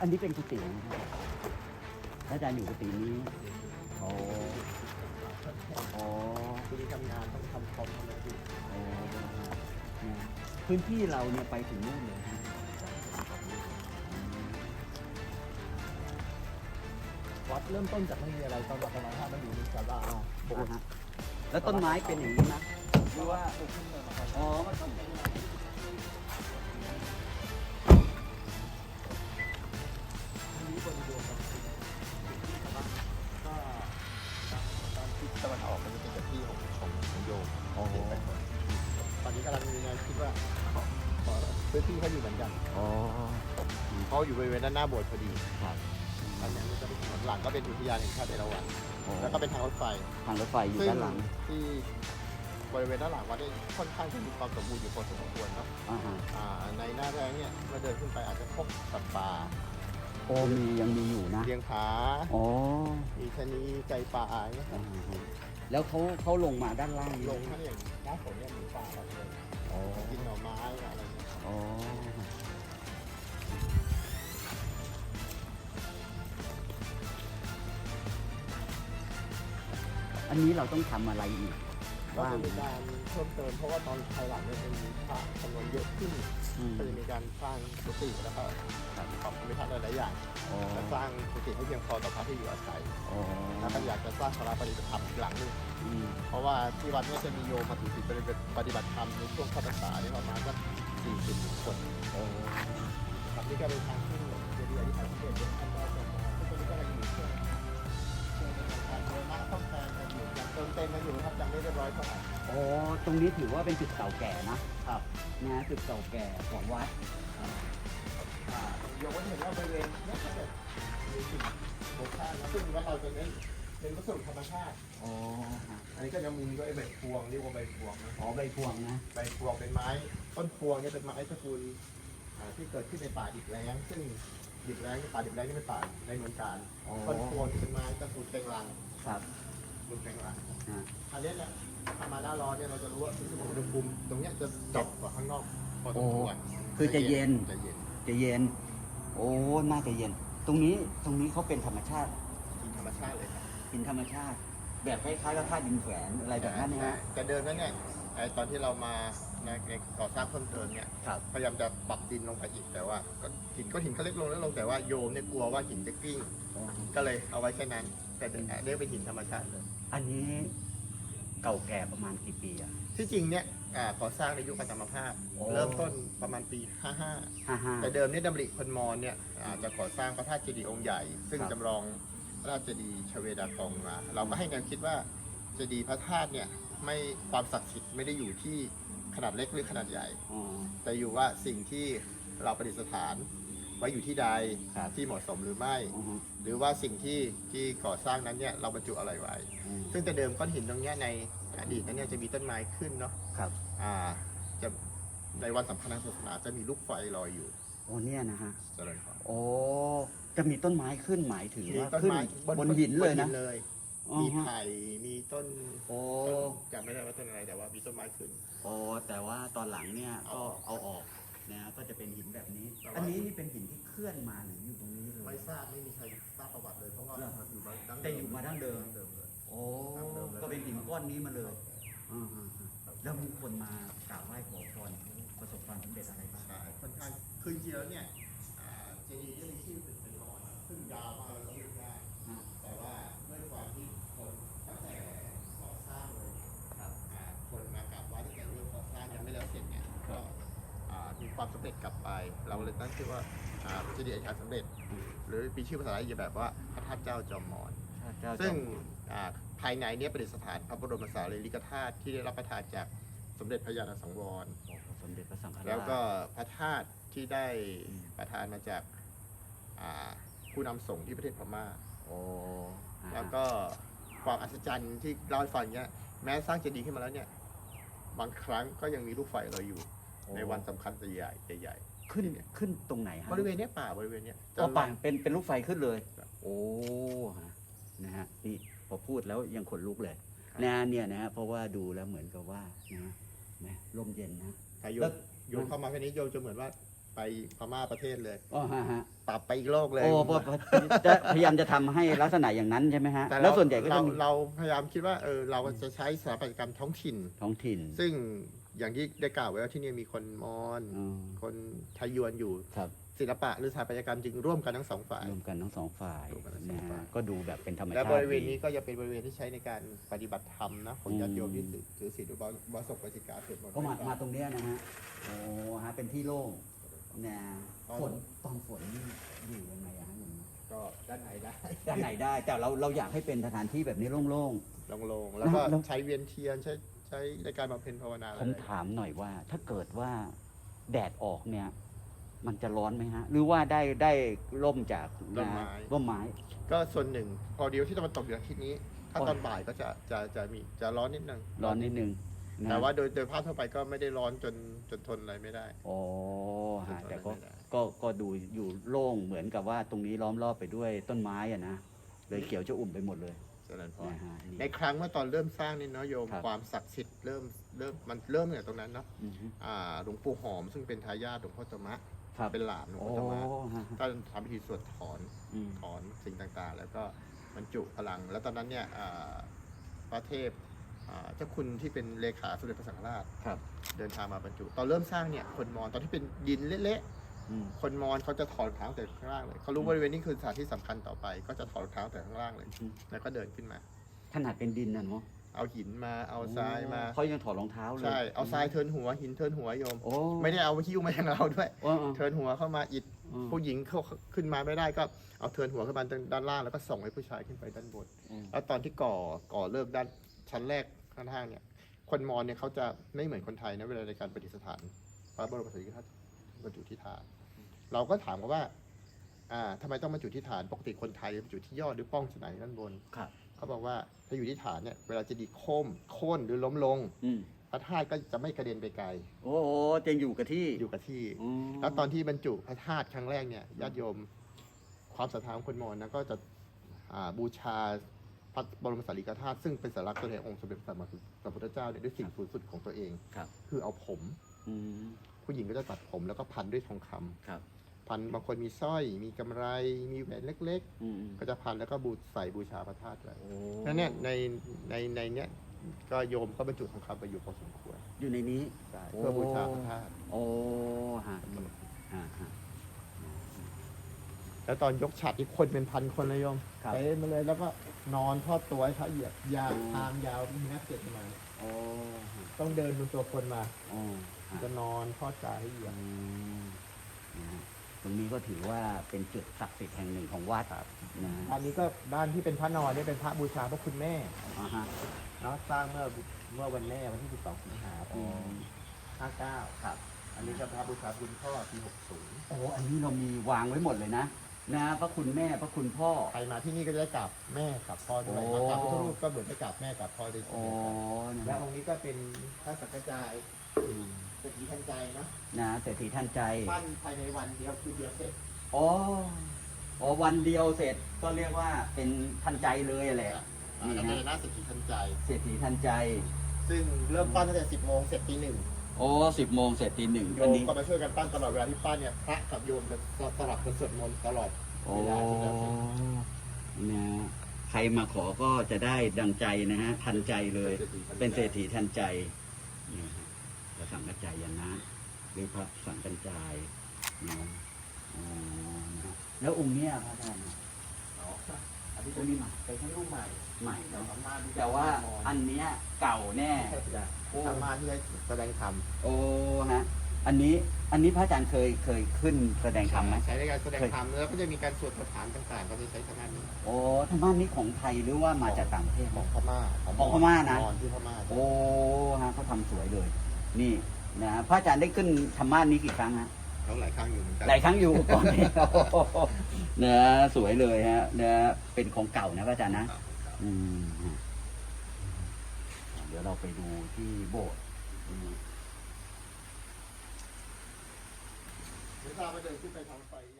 อันนี้เป็นกุฏินะครับแล้วอาจารย์อยู่กุฏินี้โอ้โอ้คือที่ทำงานต้องทำคอมทำอะไรอยู่โอ้เนี่ยพื้นที่เราเนี่ยไปถึงนู่นเลยนะวัดเริ่มต้นจากไม่มีอะไรตอนมาประมาณห้ามันอยู่ในศาลาโบสถ์นะฮะแล้วต้นไม้เป็นอย่างนี้นะหรือว่าปลูกขึ้นมาก่อนอ๋อมันต้อง เขาอยู่บริเวณด้านหน้าโบสถ์พอดีครับอันนี้จะเป็นถนนหลังก็เป็นอุทยานแห่งชาติเอราวัณโอ้แล้วก็เป็นทางรถไฟทางรถไฟอยู่ซึ่งด้านหลังที่บริเวณด้านหลังวัดเนี่ยค่อนข้างจะมีความสมบูรณ์อยู่พอสมควรเนาะอ่าฮะอ่าในหน้าแรงเนี่ยเมื่อเดินขึ้นไปอาจจะพบสัตว์ป่าโอ้มียังมีอยู่นะเลี้ยงผาโอ้มีชะนีไก่ป่าอย่างเงี้ยอ่าฮะแล้วเขาเขาลงมาด้านล่างนี่ลงถ้าอย่างหน้าฝนเนี่ย นนี้เราต้องทำอะไรอีกก็บ้างจะมีการเพิ่มเติมเพราะว่าตอนภายหลังเนี่ยจะมีพระจำนวนเยอะขึ้นอืมก็จะมีการสร้างกุฏิแล้วก็ปรับภูมิทัศน์หลายๆอย่างโอ้และสร้างกุฏิให้เพียงพอต่อพระที่อยู่อาศัยโอ้แล้วก็อยากจะสร้างสาราปฏิบัติธรรมอีกหลังหนึงอืมเพราะว่าที่วัดเนี่ยจะมีโยมมาถือศีลปฏิบัติธรรมในช่วงเข้าพรรษาเนี่ยประมาณสักสี่สิบคนโอ้ครับนี่ก็เป็นทางขึ้นเจดีย์อธิษฐานเสด็จเดี๋ยว มเต็มกันอยู่ครับยังไม่เรียบร้อยเท่าไหร่โอ้ตรงนี้ถือว่าเป็นจุดเก่าแก่นะครับนะจุดเก่าแก่ของวัดอ่ายกไว้เห็นว่าบริเวณเนี้ก็จะมีสิ่งโบราณนะซึ่งว่าเราจะเน้นเป็นวัสดุธรรมชาติโอ้ฮะอันนี้ก็จะมีด้วยใบพวงเรียกว่าใบพวงนะอ๋อใบพวงนะ ใบพวงเป็นไม้ ต้นพวงเนี่ยเป็นไม้ตระกูลอ่าที่เกิดขึ้นในป่าดิบแล้ง ซึ่งดิบแล้งป่าดิบแล้งนี่เป็นป่าในเมืองการอ๋อ ต้นพวงเป็นไม้ตระกูลเต็งรัง ครับ มุนแปลงรังอ่าอันเนี้ยเนี่ยถ้ามาหน้าร้อนเนี่ยเราจะรู้ว่าอุณหภูมิตรงเนี้ยจะดรอปกว่าข้างนอกพอสมควรคือจะเย็น จะเย็นจะเย็น โอ้น่าจะเย็น ตรงนี้ตรงนี้เขาเป็นธรรมชาติกินธรรมชาติเลยครับหินธรรมชาติ แบบคล้ายๆกับธาตุดินแฝนอะไรแบบนั้นนะฮะแต่เดิมนั้นเนี่ยไอ้ตอนที่เรามาในในก่อสร้างเพิ่มเติมเนี่ยครับพยายามจะปรับดินลงไปอีกแต่ว่าก็หินก็หินเขาเล็กลงเล็กลงแต่ว่าโยมเนี่ยกลัวว่าหินจะกลิ้งก็เลยเอาไว้แค่นั้น แต่เป็นเรียกเป็นหินธรรมชาติเลย อันนี้เก่าแก่ประมาณกี่ปีอะที่จริงเนี่ยอ่าก่อสร้างในยุคปัตมภาพโอ้เริ่มต้นประมาณปี 55 ห้าห้า แต่เดิมเนี่ยดำริคนมอญเนี่ยอาจจะก่อสร้างพระธาตุเจดีย์องค์ใหญ่ ซึ่งครับ จำลองพระธาตุเจดีย์ชเวดากองมาเราก็ให้แนวคิดว่าเจดีย์พระธาตุเนี่ยไม่ความศักดิ์สิทธิ์ไม่ได้อยู่ที่ขนาดเล็กหรือขนาดใหญ่ อ๋อ แต่อยู่ว่าสิ่งที่เราประดิษฐาน ไว้อยู่ที่ใดครับที่เหมาะสมหรือไม่ อือฮึ หรือว่าสิ่งที่ที่ก่อสร้างนั้นเนี่ยเราบรรจุอะไรไว้ อืมซึ่งแต่เดิมก้อนหินตรงเนี้ยในอดีตนั้นเนี่ยจะมีต้นไม้ขึ้นเนาะครับอ่าจะในวันสำคัญทางศาสนาจะมีลูกไฟลอยอยู่โอ้เนี่ยนะฮะเจริญพร โอ้จะมีต้นไม้ขึ้นหมายถึงมีว่าต้นขึ้นไม้บนหินเลยนะบเลยอ๋อมีฮะไผ่ มีต้นโอ้ต้นจำไม่ได้ว่าต้นอะไรแต่ว่ามีต้นไม้ขึ้น โอ้แต่ว่าตอนหลังเนี่ยก็เอาออก นะก็จะเป็นหินแบบนี้อันนี้นี่เป็นหินที่เคลื่อนมาหรืออยู่ตรงนี้เลไม่ยทราบไม่มีใครทราบประวัติเลยเพราะว่าเหรอมันอยู่มาดั้งแต่อยู่มาดั้งเดิม เดิมเลย โอ้ก็เป็นหินก้อนนี้มาเลยอ่าๆแล้วมีคนมากราบไหว้ขอพรเขาประสบความสำเร็จอะไรบ้าง ใช่ค่อนข้างคือจริงๆแล้วเนี่ยำเร็จกลับไป เราเลยตั้งชื่อว่าอ่าเจดีย์อธิษฐานสำเร็จ หรือมีชื่อภาษาไทยแบบว่าพระธาตุเจ้าจอมมอนเจ้าซึ่งอ่าภายในเนี่ยประดิษฐานพระบรมสารีริกธาตุที่ได้รับประทานจากสมเด็จพระยาณสังวรสมเด็จพระสังฆราชแล้วก็พระธาตุที่ได้อืมประทานมาจากอ่าผู้นำส่งที่ประเทศพม่าโอ้อ่าแล้วก็ความอัศจรรย์ที่เล่าให้ฟังเนี่ยแม้สร้างเจดีย์ขึ้นมาแล้วเนี่ย บางครั้งก็ยังมีลูกไฟลอยอยู่ ในวันสำคัญใหญ่ใหญ่ขึ้นขึ้นตรงไหนฮะๆบริเวณเนี้ยป่าบริเวณเนี้ยก็ป่าเป็นเป็นลูกไฟขึ้นเลย ครับโอ้ฮะนะฮะนี่พอพูดแล้วยังขนลุกเลยครับ นะเนี่ยนะฮะเพราะว่าดูแล้วเหมือนกับว่านะนะลมเย็นนะ ถ้าโยแล้มวโยมเข้ามาแค่นี้โยมจะเหมือนว่าไปไปพม่าประเทศเลย อ๋อฮะฮะปรับไปอีกโลกเลย โอ้พอจะพยายามจะทำให้ลักษณะอย่างนั้นใช่ไหมฮะแต่เราแล้วส่วนใหญ่ก็เราจะมีเราพยายามคิดว่าเออเราจะใช้สถาปัตยกรรมท้องถิ่น ท้องถิ่น ซึ่ง อย่างที่ได้กล่าวไว้ว่าที่นี่มีคนมอญอืมคนไทยยวนอยู่ ครับ ศิลปะหรือสถาปัตยกรรมจึงร่วมกันทั้งสองฝ่าย รวมกันทั้งสองฝ่ายรวมกันทั้งสองนะฝ่าฮะยก็ดูแบบเป็นธรรมและชาติบริเวณดีนี้ก็จะเป็นบริเวณที่ใช้ในการปฏิบัติธรรมนะของญาติโยมที่ถือถือศีลอุโบบสกปฏิกาสวดมนต์ก็มามาตรงเนี้ยนะฮะโอ้ฮะเป็นที่โล่งนะฝนตอนฝนนี่อยู่ยังไงอะฮะหนุ่มก็ด้านในได้ด้านไหนได้แต่เราเราอยากให้เป็นสถานที่แบบนี้โล่ง โล่งๆแล้วก็แล้ว ใช้เวียนเทียนใช้ ใช้ในการบำเพ็ญภาวนาๆอะไรผมถามหน่อยว่า ถ้าเกิดว่าแดดออกเนี่ย มันจะร้อนไหมฮะ หรือว่าได้ได้ร่มจากนะร่มไม้ ก็ส่วนหนึ่ง พอเดียวที่ตะวันตกอยู่ทางทิศนี้ ถ้าโอ้ยตอนบ่ายก็จะจะจะมีจะร้อนนิดนึงร้อนนิดนึงนะแต่ว่าโดยโดยภาพทั่วไปก็ไม่ได้ร้อนจนจนทนอะไรไม่ได้โอ้ฮะแต่ก็ไม่ได้ก็ก็ดูอยู่โล่งเหมือนกับว่าตรงนี้ล้อมรอบไปด้วยต้นไม้อะนะเลยเขียวจะอุ่มไปหมดเลยเจริญพรนะฮะนี่ในครั้งเมื่อตอนเริ่มสร้างนี่เนาะโยมครับความศักดิ์สิทธิ์เริ่มเริ่มมันเริ่มเนี่ยตรงนั้นเนาะอือฮึ อ่าหลวงปู่หอมซึ่งเป็นทายาทหลวงพ่อธรรมะครับเป็นหลานหลวงโอ้พ่อธรรมะฮะก็ทำพิธีสวดถอน อืม ถอนสิ่งต่างๆ แล้วก็บรรจุพลัง แล้วตอนนั้นเนี่ยอ่าพระเทพอ่าเจ้าคุณที่เป็นเลขาสมเด็จพระสังฆราชครับ เดินทางมาบรรจุ ตอนเริ่มสร้างเนี่ยคนมอญตอนที่เป็นดินเละอืมๆ คนมอญเขาจะถอดรองเท้าแต่ข้างล่างเลยเขารู้ว่าบริเวณนี้คือสถานที่สำคัญต่อไป ก็จะถอดรองเท้าแต่ข้างล่างเลย อืม แล้วก็เดินขึ้นมา ขนาดเป็นดินนะเนาะเอาหินมาเอาทรายมาเขายังถอดรองเท้าเลยใช่เอาทรายเทินหัวหินเทินหัวโยม โอ้ไม่ได้เอาหิ้วมาอย่างเราด้วย โอ้โอ้เทินหัวเข้ามาอิดอืมผู้หญิงเขาขึ้นมาไม่ได้ก็เอาเทินหัวขึ้นมาด้านล่างแล้วก็ส่งให้ผู้ชายขึ้นไปด้านบนอืมแล้วตอนที่ก่อก่อเลิกด้านชั้นแรกข้างล่างเนี่ย คนมอญเนี่ยเขาจะไม่เหมือนคนไทยนะเวลาในการประดิษฐานพระบรมสารีริกธาตุบรรจุที่ฐาน เราก็ถามกันว่า อ่าทำไมต้องบรรจุที่ฐานปกติคนไทยบรรจุที่ยอดหรือป้องที่ไหนด้านบนครับ เขาบอกว่าถ้าอยู่ที่ฐานเนี่ยเวลาจะดีโค้มโค่นหรือล้มลงอืมพระธาตุก็จะไม่กระเด็นไปไกล โอ้โหจะอยู่กับที่อยู่กับที่ อืมแล้วตอนที่บรรจุพระธาตุครั้งแรกเนี่ยญาติโยม ความศรัทธาของคนมอญนะก็จะอ่าบูชาพระบรมสารีริกธาตุซึ่งเป็นสัญลักษณ์ตัวแทนองค์สมเด็จพระสัมมาสัมพุทธเจ้าเนี่ยด้วยสิ่งสูงสุดของตัวเอง ครับ คือเอาผม อืมผู้หญิงก็จะตัดผมแล้วก็พันด้วยทองคำครับ พันบางคนมีสร้อย มีกำไร มีแหวนเล็ก อืมๆ ก็จะพันแล้วก็บูใส่บูชาพระธาตุไว้โอ้ นั่นเนี่ยในในในเนี้ยก็โยมก็บรรจุทองคำไปอยู่พอสมควรอยู่ในนี้ได้โอ้เพื่อบูชาพระธาตุโอ้ฮะฮะฮะ แล้วตอนยกฉัดที่คนเป็นพันคนเลยโยมครับ เต็มมาเลยแล้วก็นอนทอดตัวให้พระเหยียบยาวทางยาวมีนักเจ็ดมาโอ้ฮะต้องเดินบนตัวคนมา โอ้ฮะจะนอนทอดกายให้เหยียบอืมนะฮะ ตรงนี้ก็ถือว่าเป็นจุดศักดิ์สิทธิ์แห่งหนึ่งของวัดนะฮะอันนี้ก็ด้านที่เป็นพระนอนเนี่ยเป็นพระบูชาพระคุณแม่อ่าฮะเนาะสร้างเมื่อเมื่อวันแม่วันที่ 12 สิงหาอ๋ปีอ59 ครับ อันนี้ก็พระบูชาคุณพ่อปี 60 โอ้อันนี้เรามีวางไว้หมดเลยนะนะพระคุณแม่พระคุณพ่อใครมาที่นี่ก็จะได้กราบแม่กับพ่อด้วยโอ้มากราบพระพุทธรูปก็เหมือนได้กราบแม่กับพ่อด้วยเช่โอ้นเดียวกันนะและฮะองค์นี้ก็เป็นพระสังฆจายอืม เศรษฐีทันใจเนาะนะเศรษฐีท่านใจ ปั้นภายในวันเดียวคือเดียวเสร็จอ๋ออ๋อวันเดียวเสร็จก็เรียกว่าเป็นทันใจเลยแหละอ่าแล้วก็ในหน้าเศรษฐีทันใจ เศรษฐีทันใจ ซึ่งเริ่มปั้นตั้งแต่10โมงเสร็จตีหนึ่งโอ้สิบโมงเสร็จตีหนึ่งโยอันมนี้ ก็มาช่วยกันปั้นตลอดเวลาที่ปั้นเนี่ยพระกับโยมจะสลับกันสวดมนต์ตลอดโอ้เวลาที่เราเสร็จนะใครมาขอก็จะได้ดังใจนะฮะ ทันใจเลย เป็นเศรษฐีทันใจนี่ฮะพระ สังกัจจายนะ หรือพระสังกัจจายเนาะอ๋อนะฮะแล้วองค์เนี้ยพระอาจารย์อ๋ออันนี้องค์นี้ใหม่เป็นให้ลูกใหม่ใหม่แต่เนาะสามารถที่จะแต่ว่าอันเนี้ยเก่าแน่โอ้สามารถที่จะแสดงธรรมโอ้ฮะอันนี้อันนี้พระอาจารย์เคยเคยขึ้นแสดงธรรมไหมใช้ในการแสดงธรรมแล้วก็จะมีการสวดคาถาต่างๆ ก็จะใช้ธรรมะนี้โอ้ธรรมะนี้ของไทยหรือว่ามาจากต่างประเทศของพม่าของพม่านะมอญที่พม่าโอ้ฮะเขาทำสวยเลย นี่นะพระอาจารย์ได้ขึ้นธรรมะนี้กี่ครั้งฮะเขาหลายครั้งอยู่เหมือนกันหลายครั้งอยู่ก่อนนี้โอ้โหเนื้อสวยเลยฮะเนื้อเป็นของเก่านะพระอาจารย์นะครับอืมฮะเดี๋ยวเราไปดูที่โบสถ์อืมไม่ทราบว่าเดินขึ้นไปทางไฟอย่าง